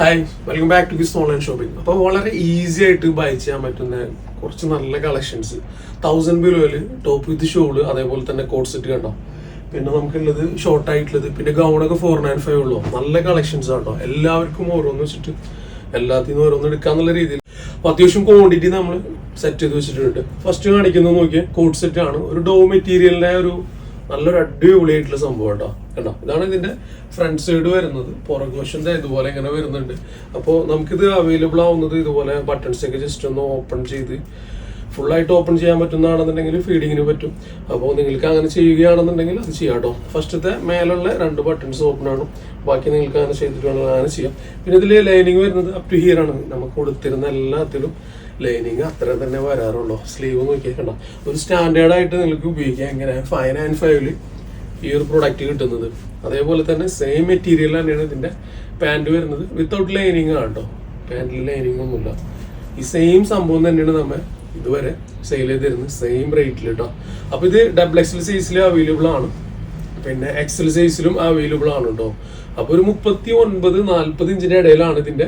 Hi welcome back to this online shopping അപ്പോൾ വളരെ easy ആയിട്ട് ബൈ ചെയ്യാൻ പറ്റുന്ന കുറച്ച് നല്ല കളക്ഷൻസ് തൗസൻഡ് ബിലോയിൽ ടോപ്പ് വിത്ത് ഷോൾ അതേപോലെ തന്നെ കോട്ട് സെറ്റ് കണ്ടോ? പിന്നെ നമുക്കുള്ളത് ഷോർട്ട് ആയിട്ടുള്ളത് പിന്നെ ഗൗണൊക്കെ ഫോർ നയൻ ഫൈവ് ഉള്ളൂ. നല്ല കളക്ഷൻസ് ആട്ടോ എല്ലാവർക്കും ഓരോന്ന് വെച്ചിട്ട് എല്ലാത്തിൽ ഓരോന്ന് എടുക്കാന്നുള്ള രീതിയിൽ. അപ്പോൾ അത്യാവശ്യം ക്വാണ്ടിറ്റി നമ്മൾ സെറ്റ് ചെയ്ത് വെച്ചിട്ടുണ്ട്. ഫസ്റ്റ് കാണിക്കുന്നത് നോക്കിയാൽ കോട്ട് സെറ്റ് ആണ്. ഒരു ഡോ മെറ്റീരിയലിന്റെ ഒരു നല്ലൊരു അടിപൊളിയായിട്ടുള്ള സംഭവം കേട്ടോ. കണ്ടോ? ഇതാണ് ഇതിന്റെ ഫ്രണ്ട് സൈഡ് വരുന്നത്. പുറകു വശം ഇതുപോലെ ഇങ്ങനെ വരുന്നുണ്ട്. അപ്പോൾ നമുക്കിത് അവൈലബിൾ ആവുന്നത് ഇതുപോലെ ബട്ടൺസ് ഒക്കെ ജസ്റ്റ് ഒന്ന് ഓപ്പൺ ചെയ്ത് ആയിട്ട് ഓപ്പൺ ചെയ്യാൻ പറ്റുന്നതാണെന്നുണ്ടെങ്കിൽ ഫീഡിങ്ങിന് പറ്റും. അപ്പോൾ നിങ്ങൾക്ക് അങ്ങനെ ചെയ്യുകയാണെന്നുണ്ടെങ്കിൽ അത് ചെയ്യാം കേട്ടോ. ഫസ്റ്റത്തെ മേലുള്ള രണ്ട് ബട്ടൺസ് ഓപ്പൺ ആണ്. ബാക്കി നിങ്ങൾക്ക് അങ്ങനെ ചെയ്തിട്ട് വേണമെങ്കിൽ അങ്ങനെ ചെയ്യാം. പിന്നെ ഇതിൽ ലൈനിങ് വരുന്നത് അപ് ടു ഹിയർ ആണ്. നമുക്ക് കൊടുത്തിരുന്ന എല്ലാത്തിലും ലൈനിങ് അത്ര തന്നെ വരാറുള്ളൂ. സ്ലീവ് നോക്കിയാൽ കണ്ട ഒരു സ്റ്റാൻഡേർഡ് ആയിട്ട് നിങ്ങൾക്ക് ഉപയോഗിക്കാം. എങ്ങനെ ഫൈവ് ആൻഡ് ഫൈവിൽ ഈ ഒരു പ്രൊഡക്റ്റ് കിട്ടുന്നത്. അതേപോലെ തന്നെ സെയിം മെറ്റീരിയൽ തന്നെയാണ് ഇതിന്റെ പാന്റ് വരുന്നത്. വിത്തൗട്ട് ലൈനിങ് ആണ് കേട്ടോ. പാന്റിൽ ലൈനിങ് ഒന്നുമില്ല. ഈ സെയിം സംഭവം തന്നെയാണ് നമ്മൾ ഇതുവരെ സെയിൽ ചെയ്തിരുന്നത് സെയിം റേറ്റിൽ കേട്ടോ അപ്പൊ ഇത് ഡബിൾ എക്സൽ സൈസിൽ അവൈലബിൾ ആണ്. പിന്നെ എക്സൽ സൈസിലും അവൈലബിൾ ആണ് കേട്ടോ അപ്പൊ ഒരു മുപ്പത്തി ഒൻപത് നാല്പത് ഇഞ്ചിന്റെ ഇടയിലാണ് ഇതിന്റെ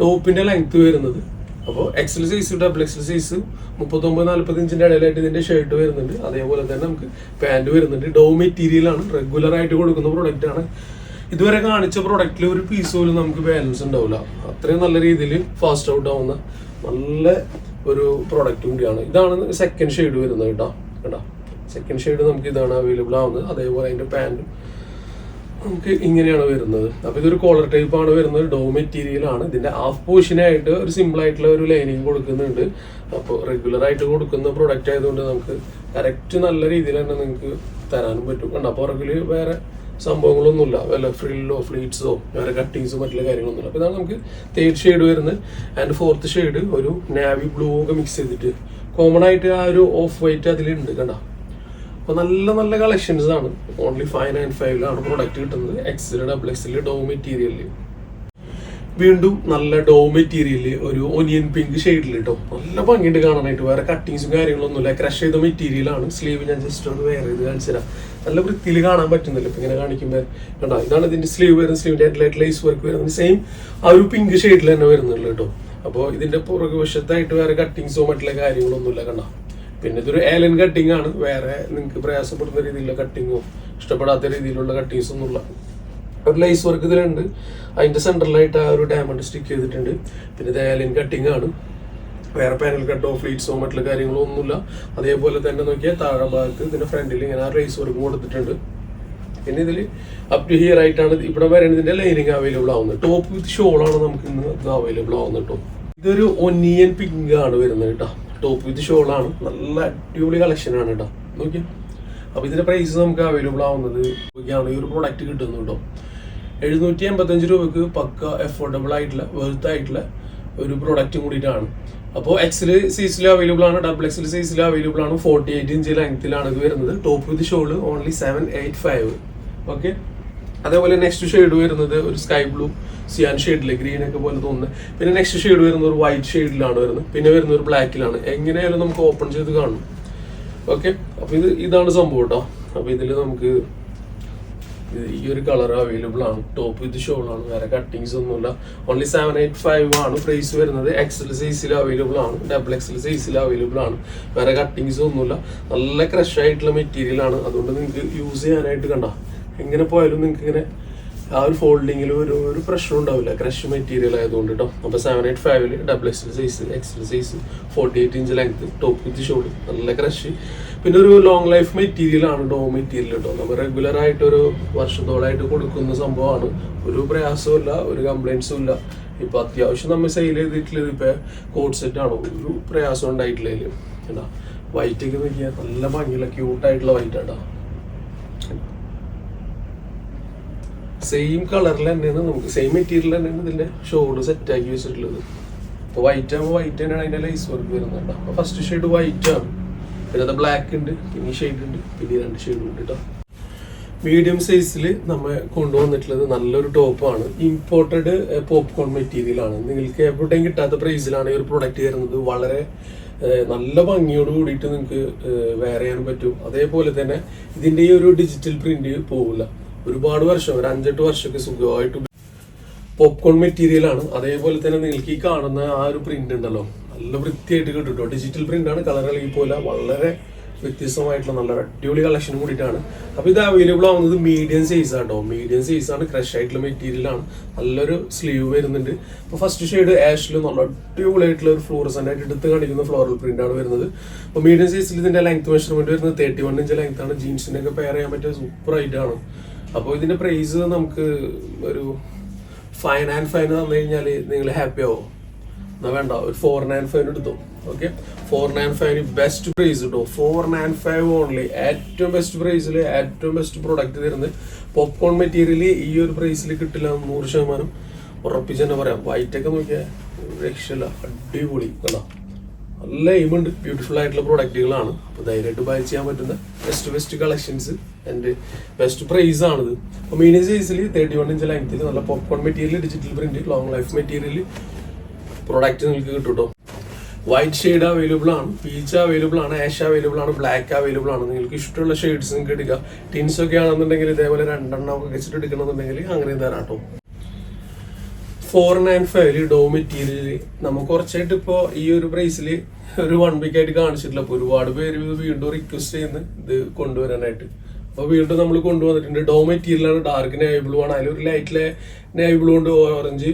ടോപ്പിന്റെ ലെങ്ത് വരുന്നത്. അപ്പോൾ XL size double XL size മുപ്പത്തൊമ്പത് നാല്പത് ഇഞ്ചിന്റെ ഇടയിലായിട്ട് ഇതിന്റെ ഷർട്ട് വരുന്നുണ്ട്. അതേപോലെ തന്നെ നമുക്ക് പാന്റ് വരുന്നുണ്ട്. ഡോ മെറ്റീരിയൽ ആണ്. റെഗുലർ ആയിട്ട് കൊടുക്കുന്ന പ്രൊഡക്റ്റ് ആണ്. ഇതുവരെ കാണിച്ച പ്രൊഡക്റ്റിൽ ഒരു പീസ് പോലും നമുക്ക് ബാലൻസ് ഉണ്ടാവില്ല അത്രയും നല്ല രീതിയിൽ ഫാസ്റ്റ് ഔട്ട് ആവുന്ന നല്ല ഒരു പ്രോഡക്റ്റ് കൂടിയാണ്. ഇതാണ് സെക്കൻഡ് ഷെയ്ഡ് വരുന്നത് കേട്ടോ. കേട്ടോ സെക്കൻഡ് ഷെയ്ഡ് നമുക്ക് ഇതാണ് അവൈലബിൾ ആവുന്നത്. അതേപോലെ അതിന്റെ പാന്റും നമുക്ക് ഇങ്ങനെയാണ് വരുന്നത്. അപ്പോൾ ഇതൊരു കോളർ ടൈപ്പ് ആണ് വരുന്നത്. ഡോ മെറ്റീരിയൽ ആണ്. ഇതിന്റെ ഹാഫ് പോർഷനായിട്ട് ഒരു സിമ്പിൾ ആയിട്ടുള്ള ഒരു ലൈനിങ് കൊടുക്കുന്നുണ്ട്. അപ്പോൾ റെഗുലർ ആയിട്ട് കൊടുക്കുന്ന പ്രോഡക്റ്റ് ആയതുകൊണ്ട് നമുക്ക് കറക്റ്റ് നല്ല രീതിയിൽ തന്നെ നിങ്ങൾക്ക് തരാനും പറ്റും. കണ്ടപ്പോൾ പുറകിൽ വേറെ സംഭവങ്ങളൊന്നുമില്ല. വല്ല ഫ്രില്ലോ ഫ്ലീറ്റ്സോ വേറെ കട്ടിങ്സോ മറ്റുള്ള കാര്യങ്ങളൊന്നുമില്ല. അപ്പോൾ ഇതാണ് നമുക്ക് തേർഡ് ഷെയ്ഡ് വരുന്നത്. ആൻഡ് ഫോർത്ത് ഷെയ്ഡ് ഒരു നാവി ബ്ലൂ ഒക്കെ മിക്സ് ചെയ്തിട്ട്. കോമൺ ആയിട്ട് ആ ഒരു ഓഫ് വൈറ്റ് അതിലുണ്ട് കണ്ട. അപ്പോൾ നല്ല നല്ല കളക്ഷൻസ് ആണ്. ഓൺലി ഫൈവ് നയൻ ഫൈവിലാണ് പ്രൊഡക്റ്റ് കിട്ടുന്നത്. എക്സിൽ ഡബിൾ എക്സിൽ ഡോ മെറ്റീരിയലിൽ വീണ്ടും നല്ല ഡോ മെറ്റീരിയൽ ഒരു ഒനിയൻ പിങ്ക് ഷെയ്ഡിൽ കേട്ടോ നല്ല ഭംഗിയുണ്ട് കാണാനായിട്ട്. വേറെ കട്ടിങ്സും കാര്യങ്ങളൊന്നുമില്ല. ക്രഷ് ചെയ്ത മെറ്റീരിയൽ ആണ്. സ്ലീവ് ഞാൻ ജസ്റ്റ് ഒന്ന് വേറെ ഇത് കാണിച്ചു തരാം. നല്ല വൃത്തിയിൽ കാണാൻ പറ്റുന്നില്ല. ഇപ്പൊ ഇങ്ങനെ കാണിക്കുമ്പോൾ കണ്ടോ? ഇതാണ് ഇതിന്റെ സ്ലീവ് വരുന്നത്. സ്ലീവിന്റെ ഹെഡ്ലൈറ്റ് ലൈസ് വർക്ക് വരുന്നത്. സെയിം ആ ഒരു പിങ്ക് ഷെയ്ഡിൽ തന്നെ വരുന്നുള്ളൂ കേട്ടോ അപ്പോൾ ഇതിന്റെ പുറകു വശത്തായിട്ട് വേറെ കട്ടിങ്സോ മറ്റുള്ള കാര്യങ്ങളൊന്നുമില്ല കണ്ടോ? പിന്നെ ഇതൊരു ഏലൻ കട്ടിംഗ് ആണ്. വേറെ നിങ്ങൾക്ക് പ്രയാസപ്പെടുന്ന രീതിയിലുള്ള കട്ടിങ്ങോ ഇഷ്ടപ്പെടാത്ത രീതിയിലുള്ള കട്ടിങ്സ് ഒന്നുമില്ല. ഒരു ലൈസ് വർക്ക് ഇതിലുണ്ട്. അതിന്റെ സെന്ററിലായിട്ട് ആ ഒരു ഡയമണ്ട് സ്റ്റിക്ക് ചെയ്തിട്ടുണ്ട്. പിന്നെ ഇത് ഏലൻ കട്ടിംഗ് ആണ്. വേറെ പാനൽ കട്ടോ ഫ്ലീറ്റ്സോ മറ്റുള്ള കാര്യങ്ങളോ ഒന്നുമില്ല അതേപോലെ തന്നെ നോക്കിയാൽ താഴെ ഭാഗത്ത് ഇതിന്റെ ഫ്രണ്ടിൽ ഇങ്ങനെ ആ ലൈസ് വർക്ക് കൊടുത്തിട്ടുണ്ട്. പിന്നെ ഇതിൽ അപ് ടു ഹിയർ ആയിട്ടാണ് ഇവിടെ വരെ ഇതിന്റെ ലൈനിങ് അവൈലബിൾ ആവുന്നത്. ടോപ്പ് വിത്ത് ഷോളാണ് നമുക്ക് ഇന്ന് അവൈലബിൾ ആവുന്നത് കേട്ടോ. ഇതൊരു ഒനിയൻ പിങ്ക് ആണ് വരുന്നത് കേട്ടോ. ടോപ്പ് വിത്ത് ഷോളാണ് നല്ല അടിപൊളി കളക്ഷനാണ് കേട്ടോ. നോക്കിയാ. അപ്പൊ ഇതിന്റെ പ്രൈസ് നമുക്ക് അവൈലബിൾ ആവുന്നത് ഈ ഒരു പ്രോഡക്റ്റ് കിട്ടുന്നു കേട്ടോ എഴുന്നൂറ്റി എൺപത്തഞ്ച് രൂപക്ക് പക്ക അഫോർഡബിൾ ആയിട്ടുള്ള വെർത്ത് ആയിട്ടുള്ള ഒരു പ്രൊഡക്റ്റും കൂടിയിട്ടാണ്. അപ്പോൾ എക്സിൽ സൈസിൽ അവൈലബിൾ ആണ് ഡബിൾ എക്സിൽ സൈസിൽ അവൈലബിൾ ആണ് ഫോർട്ടി എയ്റ്റ് ഇഞ്ച് ലെങ്ത്തിലാണ് ഇത് വരുന്നത്. Top with shawl only seven eight five okay അതേപോലെ നെക്സ്റ്റ് ഷെയ്ഡ് വരുന്നത് ഒരു സ്കൈ ബ്ലൂ സിയാൻ ഷെയ്ഡിൽ ഗ്രീൻ ഒക്കെ പോലെ തോന്നുന്നത്. പിന്നെ നെക്സ്റ്റ് ഷെയ്ഡ് വരുന്ന ഒരു വൈറ്റ് ഷെയ്ഡിലാണ് വരുന്നത്. പിന്നെ വരുന്ന ഒരു ബ്ലാക്കിലാണ് എങ്ങനെയായാലും നമുക്ക് ഓപ്പൺ ചെയ്ത് കാണും. ഓക്കെ അപ്പൊ ഇത് ഇതാണ് സംഭവം കേട്ടോ അപ്പൊ ഇതിൽ നമുക്ക് ഈ ഒരു കളർ അവൈലബിൾ ആണ്. ടോപ്പ് വിത്ത് ഷോൾ ആണ് വേറെ കട്ടിങ്സ് ഒന്നുമില്ല. ഓൺലി സെവൻ എയ്റ്റ് ഫൈവ് ആണ് പ്രൈസ് വരുന്നത്. എക്സൽ സൈസിൽ അവൈലബിൾ ആണ്. ഡബിൾ എക്സൽ സൈസിൽ അവൈലബിൾ ആണ്. വേറെ കട്ടിങ്സ് ഒന്നുമില്ല. നല്ല ക്രഷ് ആയിട്ടുള്ള മെറ്റീരിയൽ ആണ്. അതുകൊണ്ട് നിങ്ങൾക്ക് യൂസ് ചെയ്യാനായിട്ട് കണ്ട. എങ്ങനെ പോയാലും നിങ്ങൾക്ക് ഇങ്ങനെ ആ ഒരു ഫോൾഡിങ്ങിൽ ഒരു ഒരു പ്രശ്നം ഉണ്ടാവില്ല. ക്രഷ് മെറ്റീരിയൽ ആയതുകൊണ്ട് കേട്ടോ അപ്പൊ സെവൻ എയ്റ്റ് ഫൈവിൽ double XL size XL size forty eight inch length top with shawl നല്ല ക്രഷ് പിന്നെ ഒരു ലോങ് ലൈഫ് മെറ്റീരിയൽ ആണ് ഡോ മെറ്റീരിയൽ കേട്ടോ നമ്മൾ റെഗുലർ ആയിട്ട് ഒരു വർഷത്തോളായിട്ട് കൊടുക്കുന്ന സംഭവമാണ് ഒരു പ്രയാസമില്ല ഒരു കംപ്ലൈൻസും ഇല്ല ഇപ്പൊ അത്യാവശ്യം നമ്മൾ സെയിൽ ചെയ്തിട്ടുള്ളത് ഇപ്പൊ കോഡ് സെറ്റ് ആണ്? ഒരു പ്രയാസം ഉണ്ടായിട്ടില്ല എന്താ വൈറ്റ് ഒക്കെ നോക്കിയാൽ നല്ല ഭംഗിയുള്ള ക്യൂട്ടായിട്ടുള്ള വൈറ്റ് ആട്ടോ. സെയിം കളറിൽ തന്നെയാണ് നമുക്ക് സെയിം മെറ്റീരിയൽ തന്നെയാണ് ഇതിന്റെ ഷോൾഡ് സെറ്റ് ആക്കി വെച്ചിട്ടുള്ളത്. അപ്പോൾ വൈറ്റ് ആകുമ്പോൾ വൈറ്റ് തന്നെയാണ് അതിന്റെ ലൈസ് വർക്ക് വരുന്നുണ്ട് അപ്പോൾ ഫസ്റ്റ് ഷെയ്ഡ് വൈറ്റ് ആണ്. പിന്നെ ബ്ലാക്ക് ഉണ്ട് പിന്നെ ഷെയ്ഡ് ഉണ്ട് പിന്നെ രണ്ട് ഷെയ്ഡും ഉണ്ട് കേട്ടോ മീഡിയം സൈസിൽ നമ്മൾ കൊണ്ടുവന്നിട്ടുള്ളത് നല്ലൊരു ടോപ്പാണ് ഇമ്പോർട്ടഡ് പോപ്കോൺ മെറ്റീരിയലാണ് നിങ്ങൾക്ക് എവിടെയും കിട്ടാത്ത പ്രൈസിലാണ് ഈ ഒരു പ്രൊഡക്റ്റ് വരുന്നത്. വളരെ നല്ല ഭംഗിയോട് കൂടിയിട്ട് നിങ്ങൾക്ക് വെയർ ചെയ്യാൻ പറ്റും. അതേപോലെ തന്നെ ഇതിന്റെ ഈ ഒരു ഡിജിറ്റൽ പ്രിന്റ് പോകില്ല ഒരുപാട് വർഷം ഒരു അഞ്ചെട്ട് വർഷമൊക്കെ സുഖമായിട്ട് പോപ്കോൺ മെറ്റീരിയലാണ് അതേപോലെ തന്നെ നിങ്ങൾക്ക് ഈ കാണുന്ന ആ ഒരു പ്രിന്റ് ഉണ്ടല്ലോ. നല്ല വൃത്തിയായിട്ട് കിട്ടും കേട്ടോ ഡിജിറ്റൽ പ്രിന്റ് ആണ് കളർ ഇളകി പോലെ വളരെ വ്യത്യസ്തമായിട്ടുള്ള നല്ല അടിപൊളി കളക്ഷനും കൂടിയിട്ടാണ്. അപ്പോൾ ഇത് അവൈലബിൾ ആവുന്നത് മീഡിയം സൈസ് ആട്ടോ മീഡിയം സൈസ് ആണ് ക്രഷ് ആയിട്ടുള്ള മെറ്റീരിയലാണ് നല്ലൊരു സ്ലീവ് വരുന്നുണ്ട്. അപ്പോൾ ഫസ്റ്റ് ഷെയ്ഡ് ആഷിൽ നല്ല അടിപൊളിയായിട്ടുള്ള ഒരു ഫ്ലോറസന്റ് ആയിട്ട് എടുത്ത് കാണിക്കുന്ന ഫ്ലോറൽ പ്രിന്റ് ആണ് വരുന്നത്. അപ്പോൾ മീഡിയം സൈസിൽ ഇതിന്റെ ലെങ്ത് മെഷർമെന്റ് വരുന്നത് തേർട്ടി വൺ ഇഞ്ച് ലെങ്ത് ആണ് ജീൻസിന്റെ ഒക്കെ പെയർ ചെയ്യാൻ പറ്റിയ സൂപ്പർ ആയിട്ടാണ് അപ്പോൾ ഇതിന്റെ പ്രൈസ് നമുക്ക് ഒരു ഫൈൻ ആൻഡ് ഫൈൻ തന്നു കഴിഞ്ഞാൽ നിങ്ങൾ ഹാപ്പി വേണ്ട ഒരു ഫോർ നയൻ ഫൈവ് എടുത്തു. Okay four nine five best price കിട്ടും ഫോർ നയൻ ഫൈവ് ഓൺലി ഏറ്റവും ബെസ്റ്റ് പ്രൈസിൽ ഏറ്റവും ബെസ്റ്റ് പ്രൊഡക്റ്റ് തരുന്നത് പോപ്കോൺ മെറ്റീരിയൽ ഈ ഒരു പ്രൈസിൽ കിട്ടില്ല നൂറ് ശതമാനം ഉറപ്പിച്ച് തന്നെ പറയാം. വൈറ്റ് ഒക്കെ നോക്കിയാൽ രക്ഷയില്ല. അടിപൊളി. കണ്ടോ? നല്ല എയിമുണ്ട് ബ്യൂട്ടിഫുൾ ആയിട്ടുള്ള പ്രൊഡക്റ്റുകളാണ് അപ്പോൾ ധൈര്യമായിട്ട് ബൈ ചെയ്യാൻ പറ്റുന്ന best best collections and best price ആണിത്. അപ്പോൾ മീനിങ് സൈസിൽ തേർട്ടി വൺ ഇഞ്ച് ലെങ്ത്തിൽ നല്ല popcorn material digital print long life material product നിങ്ങൾക്ക് കിട്ടും കേട്ടോ വൈറ്റ് ഷെയ്ഡ് അവൈലബിൾ ആണ് പീച്ച് അവൈലബിൾ ആണ് ആഷ് അവൈലബിൾ ആണ് ബ്ലാക്ക് അവൈലബിൾ ആണ്. നിങ്ങൾക്ക് ഇഷ്ടമുള്ള ഷെയ്ഡ്സ് നിങ്ങൾക്ക് എടുക്കാം. ടിൻസ് ഒക്കെ ആണെന്നുണ്ടെങ്കിൽ ഇതേപോലെ രണ്ടെണ്ണം ഒക്കെ വെച്ചിട്ട് എടുക്കണമെന്നുണ്ടെങ്കിൽ അങ്ങനെ തരാം കേട്ടോ ഫോർ നയൻ ഫൈവിൽ ഡോ മെറ്റീരിയൽ നമുക്ക് കുറച്ചായിട്ട് ഇപ്പോൾ ഈ ഒരു പ്രൈസിൽ ഒരു വൺ വീക്ക് ആയിട്ട് കാണിച്ചിട്ടില്ല. അപ്പോൾ ഒരുപാട് പേര് ഇത് വീണ്ടും റിക്വസ്റ്റ് ചെയ്യുന്നു ഇത് കൊണ്ടുവരാനായിട്ട്. അപ്പോൾ വീണ്ടും നമ്മൾ കൊണ്ടുവന്നിട്ടുണ്ട്. ഡോ മെറ്റീരിയലാണ് ഡാർക്ക് നേവി ബ്ലൂ ആണ്. അതിലൊരു ലൈറ്റിലെ നേവി ബ്ലൂ ഉണ്ട് ഓറഞ്ച്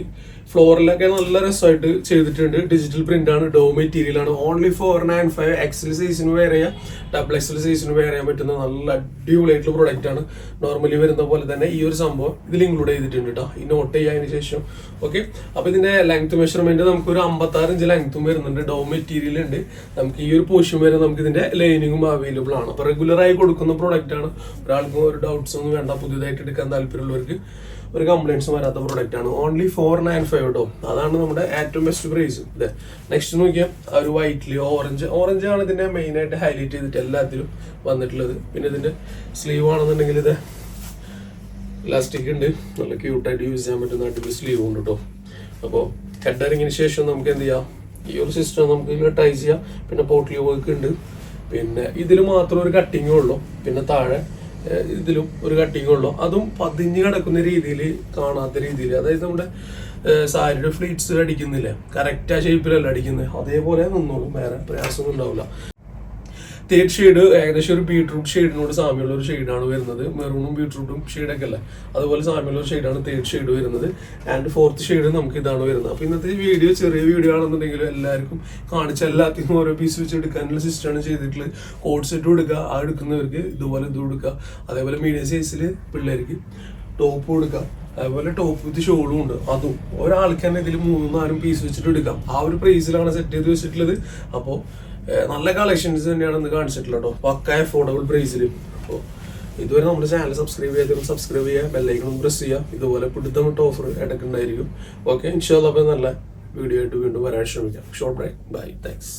ഫ്ലോറിലൊക്കെ നല്ല രസമായിട്ട് ചെയ്തിട്ടുണ്ട്. ഡിജിറ്റൽ പ്രിന്റ് ആണ് ഡോ മെറ്റീരിയൽ ആണ്. Only four nine five XL സൈസിന് wear ചെയ്യാം ഡബിൾ എക്സൽ സൈസിന് വെയർ ചെയ്യാൻ പറ്റുന്ന നല്ല അടിപൊളിയായിട്ടുള്ള പ്രൊഡക്റ്റ് ആണ്. നോർമലി വരുന്ന പോലെ തന്നെ ഈ ഒരു സംഭവം ഇതിൽ ഇൻക്ലൂഡ് ചെയ്തിട്ടുണ്ട് കേട്ടോ ഈ നോട്ട് ചെയ്യാതിന് ശേഷം. ഓക്കെ അപ്പൊ ഇതിന്റെ ലെങ്ത് മെഷർമെന്റ് നമുക്ക് ഒരു അമ്പത്തി ആറ് ഇഞ്ച് ലെങ്ത്തും വരുന്നുണ്ട്. ഡോ മെറ്റീരിയൽ ഉണ്ട്. നമുക്ക് ഈ ഒരു പോർഷൻ വരെ നമുക്ക് ഇതിന്റെ ലൈനിങ്ങും അവൈലബിൾ ആണ്. അപ്പൊ റെഗുലർ ആയി കൊടുക്കുന്ന പ്രോഡക്റ്റ് ആണ്. ഒരാൾക്കും ഒരു ഡൗട്ട്സ് ഒന്നും വേണ്ട പുതിയതായിട്ട് എടുക്കാൻ താല്പര്യമുള്ളവർക്ക് ഒരു കംപ്ലൈൻസും വരാത്ത പ്രോഡക്റ്റ് ആണ്. ഓൺലി ഫോർ നയൻ ഫൈവ് കേട്ടോ അതാണ് നമ്മുടെ ഏറ്റവും ബെസ്റ്റ് പ്രൈസ് ഇതെ നെക്സ്റ്റ് നോക്കിയാൽ ഒരു വൈറ്റിൽ ഓറഞ്ച് ഓറഞ്ച് ആണ് ഇതിന്റെ മെയിൻ ആയിട്ട് ഹൈലൈറ്റ് ചെയ്തിട്ട് എല്ലാത്തിലും വന്നിട്ടുള്ളത്. പിന്നെ ഇതിന്റെ സ്ലീവ് ആണെന്നുണ്ടെങ്കിൽ ഇത് ഇലാസ്റ്റിക് ഉണ്ട്. നല്ല ക്യൂട്ടായിട്ട് യൂസ് ചെയ്യാൻ പറ്റുന്ന അടിപൊളി സ്ലീവ് ഉണ്ട് കേട്ടോ അപ്പോൾ ഹെഡറിങ്ങിന് ശേഷം നമുക്ക് എന്ത് ചെയ്യാം? ഈ ഒരു സിസ്റ്റം നമുക്ക് ഇതിൽ ടൈ ചെയ്യാം. പിന്നെ പോട്ടിലി വർക്ക് ഉണ്ട്. പിന്നെ ഇതിൽ മാത്രം ഒരു കട്ടിങ്ങേ ഉള്ളൂ. പിന്നെ താഴെ ഇതിലും ഒരു കട്ടിങ്ങുള്ളൂ അതും പതിഞ്ഞ് കിടക്കുന്ന രീതിയിൽ കാണാത്ത രീതിയിൽ. അതായത് നമ്മുടെ സാരിയുടെ ഫ്ലീറ്റ്സ് അടിക്കുന്നില്ലേ കറക്റ്റ് ആ ഷേപ്പിലല്ല അടിക്കുന്നത് അതേപോലെ നിന്നോളും. വേറെ പ്രയാസമൊന്നും ഉണ്ടാവില്ല. തേർഡ് ഷെയ്ഡ് ഏകദേശം ഒരു ബീട്രൂട്ട് ഷെയ്ഡിനോട് സാമ്യമുള്ള ഒരു ഷെയ്ഡാണ് വരുന്നത്. മെറൂണും ബീട്രൂട്ടും ഷെയ്ഡൊക്കെ അല്ലേ? അതുപോലെ സാമ്യമുള്ള ഒരു ഷെയ്ഡാണ് തേർഡ് ഷെയ്ഡ് വരുന്നത്. ആൻഡ് ഫോർത്ത് ഷെയ്ഡ് നമുക്ക് ഇതാണ് വരുന്നത്. അപ്പോൾ ഇന്നത്തെ വീഡിയോ ചെറിയ വീഡിയോ ആണെന്നുണ്ടെങ്കിൽ എല്ലാവർക്കും കാണിച്ച എല്ലാത്തിനും ഓരോ പീസ് വെച്ച് എടുക്കാനുള്ള സിസ്റ്റമാണ് ചെയ്തിട്ടുള്ളത്. കോഡ് സെറ്റ് കൊടുക്കുക ആ എടുക്കുന്നവർക്ക് ഇതുപോലെ ഇത് കൊടുക്കുക. അതേപോലെ മീഡിയം സൈസിൽ പിള്ളേർക്ക് ടോപ്പ് കൊടുക്കുക. അതുപോലെ ടോപ്പ് വിത്ത് ഷോളും ഉണ്ട്. അതും ഒരാൾക്ക് തന്നെ ഇതിൽ മൂന്നും നാലും പീസ് വെച്ചിട്ട് എടുക്കാം. ആ ഒരു പ്രൈസിലാണ് സെറ്റ് ചെയ്ത് വെച്ചിട്ടുള്ളത്. അപ്പോൾ നല്ല കളക്ഷൻസ് തന്നെയാണ് ഇന്ന് കാണിച്ചിട്ടുള്ളത് കേട്ടോ. പക്ക അഫോർഡബിൾ പ്രൈസിൽ അപ്പോൾ ഇതുവരെ നമ്മുടെ ചാനൽ സബ്സ്ക്രൈബ് ചെയ്യാത്തവരും സബ്സ്ക്രൈബ് ചെയ്യുക ബെല്ലൈക്കണം പ്രസ് ചെയ്യുക. ഇതുപോലെ പിടുത്തമിട്ട് ഓഫർ ഇടയ്ക്കുണ്ടായിരിക്കും ഓക്കെ ഇൻഷാല്ല അപ്പോൾ നല്ല വീഡിയോ ആയിട്ട് വീണ്ടും വരാൻ ശ്രമിക്കാം. Short break bye thanks